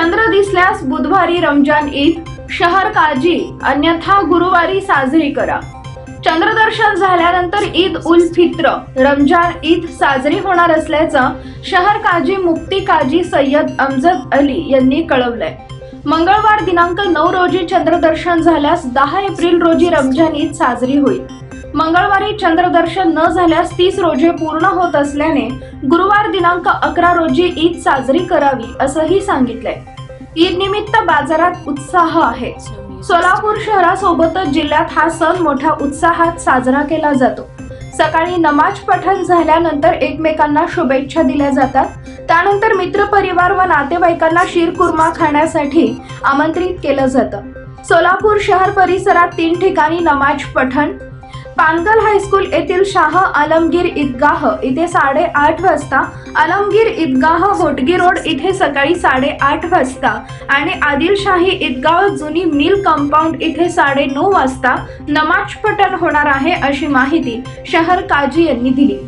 चंद्र दिसल्यास बुधवारी रमजान ईद शहर काळजी अन्यथा गुरुवारी साजरी करा. चंद्रदर्शन झाल्यानंतर ईद उल फित्र रमजान ईद साजरी होणार असल्याचं शहर काजी मुक्ती काजी सय्यद अमजद अली यांनी कळवलंय. मंगळवार दिनांक नऊ रोजी चंद्रदर्शन झाल्यास दहा एप्रिल रोजी रमजान ईद साजरी होईल. मंगळवारी चंद्रदर्शन न झाल्यास तीस रोजे पूर्ण होत असल्याने गुरुवार दिनांक अकरा रोजी ईद साजरी करावी असंही सांगितलंय. ईद निमित्त बाजारात उत्साह आहे. सोलापूर शहरासोबतच जिल्ह्यात हा सण मोठ्या उत्साहात साजरा केला जातो. सकाळी नमाज पठण झाल्यानंतर एकमेकांना शुभेच्छा दिल्या जातात. त्यानंतर मित्रपरिवार व नातेवाईकांना शिरकुर्मा खाण्यासाठी आमंत्रित केलं जातं. सोलापूर शहर परिसरात तीन ठिकाणी नमाज पठण पानगल हायस्कूल येथील शाह आलमगीर ईदगाह इथे साडेआठ वाजता. आलमगीर ईदगाह होटगी रोड इथे सकाळी साडेआठ वाजता. आणि आदिलशाही ईदगाह जुनी मिल कंपाऊंड इथे साडे नऊ वाजता नमाज पठण होणार आहे अशी माहिती शहर काजी यांनी दिली.